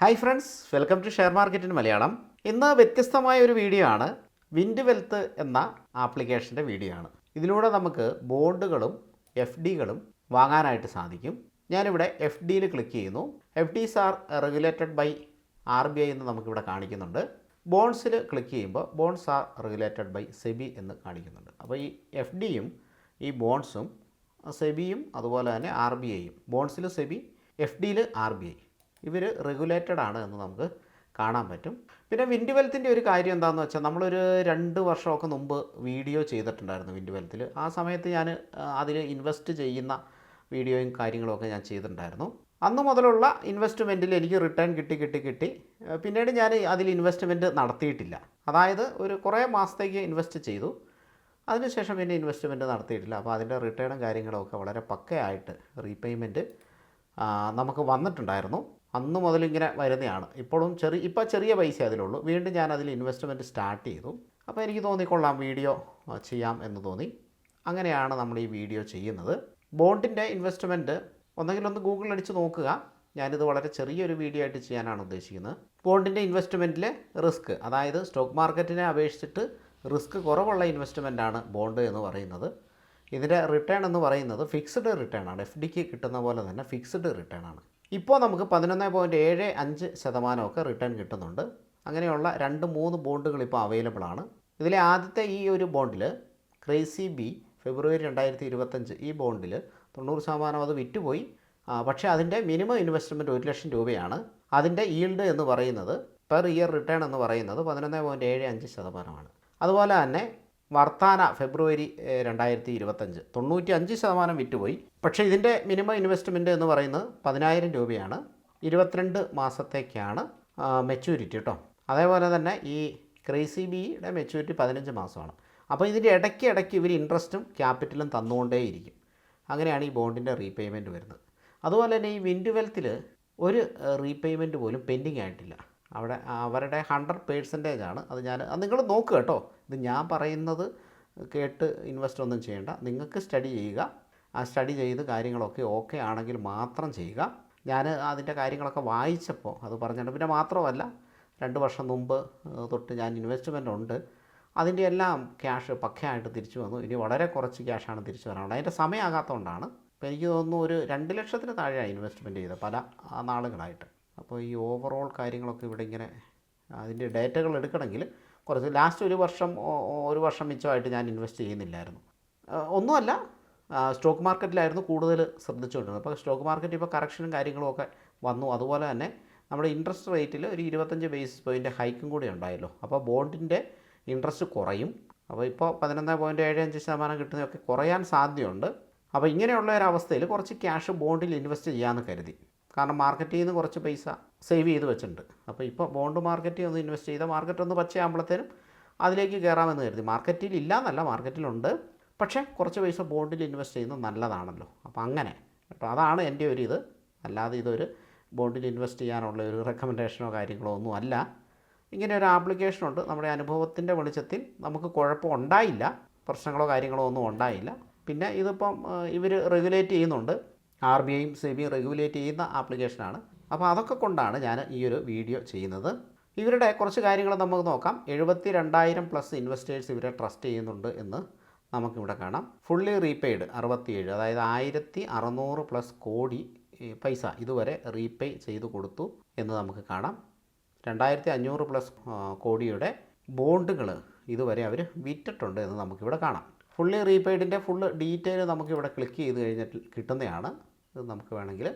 Hi friends welcome to share മാർക്കറ്റിന് Malayalam ഇന്ന് വ്യത്യസ്തമായ ഒരു വീഡിയോ ആണ്. വിൻഡ് വെൽത്ത് എന്ന ആപ്ലിക്കേഷന്റെ വീഡിയോ ആണ്. ഇതിലൂടെ നമുക്ക് ബോണ്ടുകളും എഫ് ഡികളും വാങ്ങാനായിട്ട് സാധിക്കും. ഞാനിവിടെ എഫ് ഡിയിൽ ക്ലിക്ക് ചെയ്യുന്നു. F Ds are regulated by R B I എന്ന് നമുക്കിവിടെ കാണിക്കുന്നുണ്ട്. ബോൺസിൽ ക്ലിക്ക് ചെയ്യുമ്പോൾ bonds are regulated by SEBI എന്ന് കാണിക്കുന്നുണ്ട്. അപ്പോൾ ഈ എഫ് ഡിയും ഈ ബോൺസും സെബിയും അതുപോലെ തന്നെ ആർ ബി ഐയും ബോൺസിൽ സെബി എഫ് ഡിയിൽ ആർ ബി ഐ ഇവർ റെഗുലേറ്റഡ് ആണ് എന്ന് നമുക്ക് കാണാൻ പറ്റും. പിന്നെ വിൻഡ് വെൽത്തിന്റെ ഒരു കാര്യം എന്താണെന്ന് വെച്ചാൽ നമ്മളൊരു രണ്ട് വർഷമൊക്കെ മുമ്പ് വീഡിയോ ചെയ്തിട്ടുണ്ടായിരുന്നു വിൻഡ് വെൽത്തിൽ ആ സമയത്ത് ഞാൻ അതിൽ ഇൻവെസ്റ്റ് ചെയ്യുന്ന വീഡിയോയും കാര്യങ്ങളൊക്കെ ഞാൻ ചെയ്തിട്ടുണ്ടായിരുന്നു. അന്ന് മുതലുള്ള ഇൻവെസ്റ്റ്മെന്റിൽ എനിക്ക് റിട്ടേൺ കിട്ടി കിട്ടി കിട്ടി. പിന്നീട് ഞാൻ അതിൽ ഇൻവെസ്റ്റ്മെന്റ് നടത്തിയിട്ടില്ല. അതായത് ഒരു കുറേ മാസത്തേക്ക് ഇൻവെസ്റ്റ് ചെയ്തു. അതിനുശേഷം പിന്നെ ഇൻവെസ്റ്റ്മെന്റ് നടത്തിയിട്ടില്ല. അപ്പോൾ അതിന്റെ റിട്ടേണും കാര്യങ്ങളൊക്കെ വളരെ പക്കയായിട്ട് റീപേയ്മെന്റ് നമുക്ക് വന്നിട്ടുണ്ടായിരുന്നു. അന്ന് മുതൽ ഇങ്ങനെ വരുന്നതാണ്. ഇപ്പോഴും ചെറിയ ഇപ്പോൾ ചെറിയ പൈസ അതിലുള്ളൂ. വീണ്ടും ഞാൻ അതിൽ ഇൻവെസ്റ്റ്മെന്റ് സ്റ്റാർട്ട് ചെയ്തു. അപ്പോൾ എനിക്ക് തോന്നിക്കൊള്ളാം വീഡിയോ ചെയ്യാം എന്ന് തോന്നി. അങ്ങനെയാണ് നമ്മൾ ഈ വീഡിയോ ചെയ്യുന്നത്. ബോണ്ടിന്റെ ഇൻവെസ്റ്റ്മെന്റ് ഒന്നെങ്കിൽ ഒന്ന് ഗൂഗിളിൽ അടിച്ച് നോക്കുക. ഞാനിത് വളരെ ചെറിയൊരു വീഡിയോ ആയിട്ട് ചെയ്യാനാണ് ഉദ്ദേശിക്കുന്നത്. ബോണ്ടിന്റെ ഇൻവെസ്റ്റ്മെന്റിലെ റിസ്ക് അതായത് സ്റ്റോക്ക് മാർക്കറ്റിനെ അപേക്ഷിച്ചിട്ട് റിസ്ക് കുറവുള്ള ഇൻവെസ്റ്റ്മെന്റ് ആണ് ബോണ്ട് എന്ന് പറയുന്നത്. ഇതിന്റെ റിട്ടേൺ എന്ന് പറയുന്നത് ഫിക്സ്ഡ് റിട്ടേൺ ആണ്. എഫ് ഡിക്ക് കിട്ടുന്ന പോലെ തന്നെ ഫിക്സ്ഡ് റിട്ടേൺ ആണ്. ഇപ്പോൾ നമുക്ക് പതിനൊന്ന് പോയിന്റ് ഏഴ് അഞ്ച് ശതമാനമൊക്കെ റിട്ടേൺ കിട്ടുന്നുണ്ട്. അങ്ങനെയുള്ള രണ്ട് മൂന്ന് ബോണ്ടുകൾ ഇപ്പോൾ അവൈലബിൾ ആണ്. ഇതിലെ ആദ്യത്തെ ഈ ഒരു ബോണ്ടിൽ ക്രേസി ബി ഫെബ്രുവരി രണ്ടായിരത്തി ഇരുപത്തഞ്ച് ഈ ബോണ്ടിൽ തൊണ്ണൂറ് ശതമാനം അത് വിറ്റുപോയി. പക്ഷേ അതിന്റെ മിനിമം ഇൻവെസ്റ്റ്മെന്റ് ഒരു ലക്ഷം രൂപയാണ്. അതിന്റെ ഈൽഡ് എന്ന് പറയുന്നത് പെർ ഇയർ റിട്ടേൺ എന്ന് പറയുന്നത് പതിനൊന്ന് പോയിന്റ് ഏഴ് അഞ്ച് ശതമാനമാണ്. അതുപോലെ തന്നെ വർത്താന ഫെബ്രുവരി രണ്ടായിരത്തി ഇരുപത്തഞ്ച് തൊണ്ണൂറ്റി അഞ്ച് ശതമാനം വിറ്റുപോയി. പക്ഷേ ഇതിന്റെ മിനിമം ഇൻവെസ്റ്റ്മെന്റ് എന്ന് പറയുന്നത് പതിനായിരം രൂപയാണ്. ഇരുപത്തിരണ്ട് മാസത്തേക്കാണ് മെച്യൂരിറ്റി കേട്ടോ അതേപോലെ തന്നെ ഈ ക്രേസി ബിയുടെ മെച്യൂരിറ്റി പതിനഞ്ച് മാസമാണ്. അപ്പോൾ ഇതിന്റെ ഇടയ്ക്ക് ഇടയ്ക്ക് ഇവർ ഇൻട്രസ്റ്റും ക്യാപിറ്റലും തന്നുകൊണ്ടേയിരിക്കും. അങ്ങനെയാണ് ഈ ബോണ്ടിന്റെ റീപേയ്മെന്റ് വരുന്നത്. അതുപോലെ തന്നെ ഈ വിൻഡ് വെൽത്തിൽ ഒരു റീപേയ്മെന്റ് പോലും പെൻഡിങ് ആയിട്ടില്ല അവിടെ അവരുടെ ഹൺഡ്രഡ് പേഴ്സന്റേജ് ആണ് അത് ഞാൻ അത് നിങ്ങൾ നോക്കുക കേട്ടോ. ഇത് ഞാൻ പറയുന്നത് കേട്ട് ഇൻവെസ്റ്റ് ഒന്നും ചെയ്യേണ്ട. നിങ്ങൾക്ക് സ്റ്റഡി ചെയ്യുക. ആ സ്റ്റഡി ചെയ്ത് കാര്യങ്ങളൊക്കെ ഓക്കെ ആണെങ്കിൽ മാത്രം ചെയ്യുക. ഞാൻ അതിന്റെ കാര്യങ്ങളൊക്കെ വായിച്ചപ്പോൾ അത് പറഞ്ഞിട്ട് പിന്നെ മാത്രമല്ല രണ്ട് വർഷം മുമ്പ് തൊട്ട് ഞാൻ ഇൻവെസ്റ്റ്മെന്റ് ഉണ്ട്. അതിന്റെ എല്ലാം ക്യാഷ് പക്കയായിട്ട് തിരിച്ചു വന്നു. ഇനി വളരെ കുറച്ച് ക്യാഷാണ് തിരിച്ചു വരാനുള്ളത്. അതിന്റെ സമയമാകാത്തതുകൊണ്ടാണ്. അപ്പോൾ എനിക്ക് തോന്നുന്നു ഒരു രണ്ട് ലക്ഷത്തിന് താഴെയാണ് ഇൻവെസ്റ്റ്മെന്റ് ചെയ്തത് പല നാളുകളായിട്ട്. അപ്പോൾ ഈ ഓവറോൾ കാര്യങ്ങളൊക്കെ ഇവിടെ ഇങ്ങനെ അതിന്റെ ഡേറ്റകൾ എടുക്കണമെങ്കിൽ കുറച്ച് ലാസ്റ്റ് ഒരു വർഷം ഒരു വർഷം മിച്ചമായിട്ട് ഞാൻ ഇൻവെസ്റ്റ് ചെയ്യുന്നില്ലായിരുന്നു. ഒന്നുമല്ല സ്റ്റോക്ക് മാർക്കറ്റിലായിരുന്നു കൂടുതൽ ശ്രദ്ധിച്ചുകൊണ്ടിരുന്നത്. അപ്പോൾ സ്റ്റോക്ക് മാർക്കറ്റ് ഇപ്പോൾ കറക്ഷനും കാര്യങ്ങളും ഒക്കെ വന്നു. അതുപോലെ തന്നെ നമ്മുടെ ഇൻട്രസ്റ്റ് റേറ്റിൽ ഒരു ഇരുപത്തഞ്ച് ബേസിസ് പോയിന്റ് ഹൈക്കും കൂടി ഉണ്ടായല്ലോ. അപ്പോൾ ബോണ്ടിന്റെ ഇൻട്രസ്റ്റ് കുറയും. അപ്പോൾ ഇപ്പോൾ പതിനൊന്ന് പോയിന്റ് ഏഴ് അഞ്ച് ശതമാനം കിട്ടുന്നതൊക്കെ കുറയാൻ സാധ്യതയുണ്ട്. അപ്പോൾ ഇങ്ങനെയുള്ള ഒരു അവസ്ഥയിൽ കുറച്ച് ക്യാഷ് ബോണ്ടിൽ ഇൻവെസ്റ്റ് ചെയ്യാമെന്ന് കരുതി. കാരണം മാർക്കറ്റിൽ നിന്ന് കുറച്ച് പൈസ സേവ് ചെയ്ത് വെച്ചിട്ടുണ്ട്. അപ്പോൾ ഇപ്പോൾ ബോണ്ട് മാർക്കറ്റിൽ ഒന്ന് ഇൻവെസ്റ്റ് ചെയ്താൽ മാർക്കറ്റ് ഒന്ന് പച്ചയാകുമ്പോഴത്തേനും അതിലേക്ക് കയറാമെന്ന് കരുതി. മാർക്കറ്റിൽ ഇല്ല എന്നല്ല മാർക്കറ്റിലുണ്ട്. പക്ഷേ കുറച്ച് പൈസ ബോണ്ടിൽ ഇൻവെസ്റ്റ് ചെയ്യുന്നത് നല്ലതാണല്ലോ. അപ്പോൾ അങ്ങനെ കേട്ടോ. അതാണ് എന്റെ ഒരു ഇത്. അല്ലാതെ ഇതൊരു ബോണ്ടിൽ ഇൻവെസ്റ്റ് ചെയ്യാനുള്ള ഒരു റെക്കമെൻഡേഷനോ കാര്യങ്ങളോ ഒന്നും അല്ല. ഇങ്ങനെ ഒരു ആപ്ലിക്കേഷനുണ്ട് നമ്മുടെ അനുഭവത്തിന്റെ വെളിച്ചത്തിൽ നമുക്ക് കുഴപ്പം ഉണ്ടായില്ല. പ്രശ്നങ്ങളോ കാര്യങ്ങളോ ഒന്നും ഉണ്ടായില്ല. പിന്നെ ഇതിപ്പം ഇവർ റെഗുലേറ്റ് ചെയ്യുന്നുണ്ട്. ആർ ബി ഐയും സെബിയും റെഗുലേറ്റ് ചെയ്യുന്ന ആപ്ലിക്കേഷനാണ്. അപ്പോൾ അതൊക്കെ കൊണ്ടാണ് ഞാൻ ഈ ഒരു വീഡിയോ ചെയ്യുന്നത്. ഇവരുടെ കുറച്ച് കാര്യങ്ങൾ നമുക്ക് നോക്കാം. എഴുപത്തി രണ്ടായിരം പ്ലസ് ഇൻവെസ്റ്റേഴ്സ് ഇവരെ ട്രസ്റ്റ് ചെയ്യുന്നുണ്ട് എന്ന് നമുക്കിവിടെ കാണാം. ഫുള്ളി റീപെയ്ഡ് അറുപത്തിയേഴ് അതായത് ആയിരത്തി അറുന്നൂറ് പ്ലസ് കോടി പൈസ ഇതുവരെ റീപേ ചെയ്ത് കൊടുത്തു എന്ന് നമുക്ക് കാണാം. രണ്ടായിരത്തി അഞ്ഞൂറ് പ്ലസ് കോടിയുടെ ബോണ്ടുകൾ ഇതുവരെ അവർ വിറ്റിട്ടുണ്ട് എന്ന് നമുക്കിവിടെ കാണാം. ഫുള്ളി റീപെയ്ഡിന്റെ ഫുള്ള് ഡീറ്റെയിൽ നമുക്കിവിടെ ക്ലിക്ക് ചെയ്ത് കഴിഞ്ഞിട്ട് കിട്ടുന്നതാണ്. ഇത് നമുക്ക് വേണമെങ്കിൽ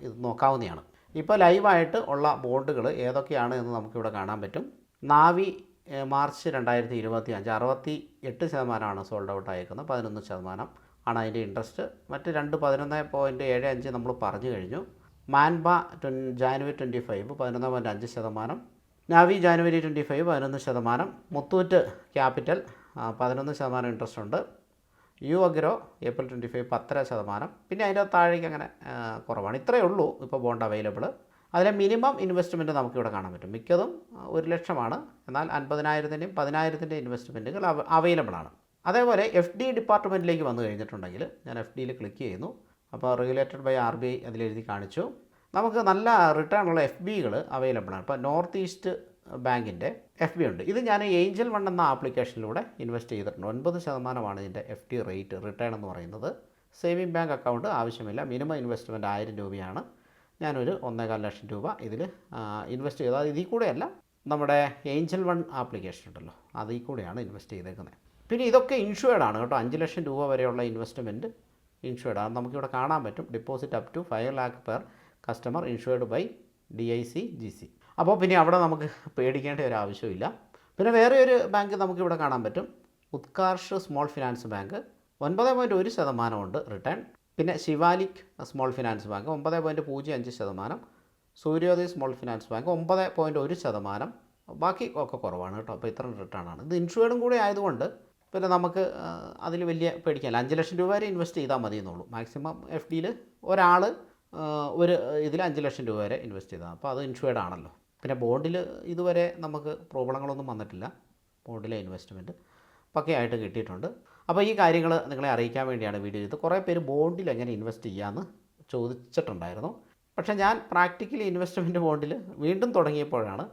ഇത് നോക്കാവുന്നതാണ്. ഇപ്പോൾ ലൈവായിട്ട് ഉള്ള ബോണ്ടുകൾ ഏതൊക്കെയാണ് എന്ന് നമുക്കിവിടെ കാണാൻ പറ്റും. നാവി മാർച്ച് രണ്ടായിരത്തി ഇരുപത്തി അഞ്ച് അറുപത്തി എട്ട് ശതമാനമാണ് സോൾഡ് ഔട്ട് ആയിരിക്കുന്നത് പതിനൊന്ന് ശതമാനം ആണ് അതിന്റെ ഇൻട്രസ്റ്റ്. മറ്റ് രണ്ട് പതിനൊന്ന് പോയിന്റ് ഏഴ് അഞ്ച് നമ്മൾ പറഞ്ഞു കഴിഞ്ഞു. മാൻബ ട്വൻ ജാനുവരി ട്വന്റി ഫൈവ് പതിനൊന്ന് പോയിന്റ് അഞ്ച് ശതമാനം. നാവി ജാനുവരി ട്വന്റി ഫൈവ് പതിനൊന്ന് ശതമാനം. മുത്തൂറ്റ് ക്യാപിറ്റൽ പതിനൊന്ന് ശതമാനം ഇൻട്രസ്റ്റ് ഉണ്ട്. U Gro April twenty five പത്തര ശതമാനം. പിന്നെ അതിന്റെ താഴേക്ക് അങ്ങനെ കുറവാണ്. ഇത്രയേ ഉള്ളൂ ഇപ്പോൾ ബോണ്ട് അവൈലബിൾ അതിലെ മിനിമം ഇൻവെസ്റ്റ്മെന്റ് നമുക്കിവിടെ കാണാൻ പറ്റും. മിക്കതും ഒരു ലക്ഷമാണ്. എന്നാൽ അൻപതിനായിരത്തിന്റെയും പതിനായിരത്തിന്റെയും ഇൻവെസ്റ്റ്മെന്റുകൾ അവൈലബിൾ ആണ്. അതേപോലെ എഫ് ഡി ഡിപ്പാർട്ട്മെന്റിലേക്ക് വന്നു കഴിഞ്ഞിട്ടുണ്ടെങ്കിൽ ഞാൻ എഫ് ഡിയിൽ ക്ലിക്ക് ചെയ്യുന്നു. അപ്പോൾ regulated by R B I അതിലെഴുതി കാണിച്ചു. നമുക്ക് നല്ല റിട്ടേൺ ഉള്ള എഫ് ബികൾ അവൈലബിൾ ആണ്. ഇപ്പോൾ നോർത്ത് ഈസ്റ്റ് ബാങ്കിന്റെ എഫ് ബി ഉണ്ട്. ഇത് ഞാൻ ഏഞ്ചൽ വൺ എന്ന ആപ്ലിക്കേഷനിലൂടെ ഇൻവെസ്റ്റ് ചെയ്തിട്ടുണ്ട്. ഒൻപത് ശതമാനമാണ് ഇതിന്റെ എഫ് ഡി റേറ്റ് റിട്ടേൺ എന്ന് പറയുന്നത്. സേവിങ് ബാങ്ക് അക്കൗണ്ട് ആവശ്യമില്ല. മിനിമം ഇൻവെസ്റ്റ്മെന്റ് ആയിരം രൂപയാണ്. ഞാനൊരു ഒന്നേകാൽ ലക്ഷം രൂപ ഇതിൽ ഇൻവെസ്റ്റ് ചെയ്തത് ഇതിൽ കൂടെയല്ല നമ്മുടെ ഏഞ്ചൽ വൺ ആപ്ലിക്കേഷൻ ഉണ്ടല്ലോ അതിൽ കൂടെയാണ് ഇൻവെസ്റ്റ് ചെയ്തേക്കുന്നത്. പിന്നെ ഇതൊക്കെ ഇൻഷുവേർഡ് ആണ് കേട്ടോ. അഞ്ച് ലക്ഷം രൂപ വരെയുള്ള ഇൻവെസ്റ്റ്മെന്റ് ഇൻഷുവേർഡ് ആണ്. നമുക്കിവിടെ കാണാൻ പറ്റും. Deposit up to five lakh per customer insured by D I C G C അപ്പോൾ പിന്നെ അവിടെ നമുക്ക് പേടിക്കേണ്ട ഒരു ആവശ്യമില്ല പിന്നെ വേറെ ഒരു ബാങ്ക് നമുക്കിവിടെ കാണാൻ പറ്റും. Utkarsh small finance bank. ഒൻപത് പോയിന്റ് ഒരു ശതമാനമുണ്ട് റിട്ടേൺ. പിന്നെ ശിവാലിക് സ്മോൾ ഫിനാൻസ് ബാങ്ക്. ഒമ്പത് പോയിന്റ് പൂജ്യം അഞ്ച് ശതമാനം. Suryoday small finance bank. ഒമ്പത് പോയിന്റ് ഒരു ശതമാനം. ബാക്കി ഒക്കെ കുറവാണ് കേട്ടോ. അപ്പോൾ ഇത്രയും റിട്ടേൺ ആണ്. ഇത് ഇൻഷുർഡും കൂടി ആയതുകൊണ്ട് പിന്നെ നമുക്ക് അതിൽ വലിയ പേടിക്കാൻ അഞ്ച് ലക്ഷം രൂപ വരെ ഇൻവെസ്റ്റ് ചെയ്താൽ മതി എന്നുള്ളൂ. മാക്സിമം എഫ് ഡിയിൽ ഒരാൾ ഒരു ഇതിൽ അഞ്ച് ലക്ഷം രൂപ വരെ ഇൻവെസ്റ്റ് ചെയ്താൽ അപ്പോൾ അത് ഇൻഷുർഡ് ആണല്ലോ. പിന്നെ ബോണ്ടിൽ ഇതുവരെ നമുക്ക് പ്രോബ്ലങ്ങളൊന്നും വന്നിട്ടില്ല. ബോണ്ടിലെ ഇൻവെസ്റ്റ്മെന്റ് പക്കയായിട്ട് കിട്ടിയിട്ടുണ്ട്. അപ്പോൾ ഈ കാര്യങ്ങൾ നിങ്ങളെ അറിയിക്കാൻ വേണ്ടിയാണ് വീഡിയോ ചെയ്തത്. കുറേ പേര് ബോണ്ടിൽ എങ്ങനെ ഇൻവെസ്റ്റ് ചെയ്യാമെന്ന് ചോദിച്ചിട്ടുണ്ടായിരുന്നു. പക്ഷേ ഞാൻ പ്രാക്ടിക്കലി ഇൻവെസ്റ്റ്മെന്റ് ബോണ്ടിൽ വീണ്ടും തുടങ്ങിയപ്പോഴാണ്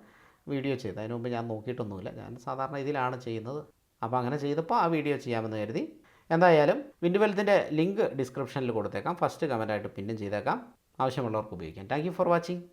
വീഡിയോ ചെയ്തത്. അതിനു മുമ്പ് ഞാൻ നോക്കിയിട്ടൊന്നുമില്ല. ഞാൻ സാധാരണ ഇതിലാണ് ചെയ്യുന്നത്. അപ്പോൾ അങ്ങനെ ചെയ്തപ്പോൾ ആ വീഡിയോ ചെയ്യാമെന്ന് കരുതി. എന്തായാലും വിൻഡുവെൽത്തിന്റെ ലിങ്ക് ഡിസ്ക്രിപ്ഷനിൽ കൊടുത്തേക്കാം. ഫസ്റ്റ് കമന്റായിട്ട് പിന്നും ചെയ്തേക്കാം. ആവശ്യമുള്ളവർക്ക് ഉപയോഗിക്കാം. Thank for watching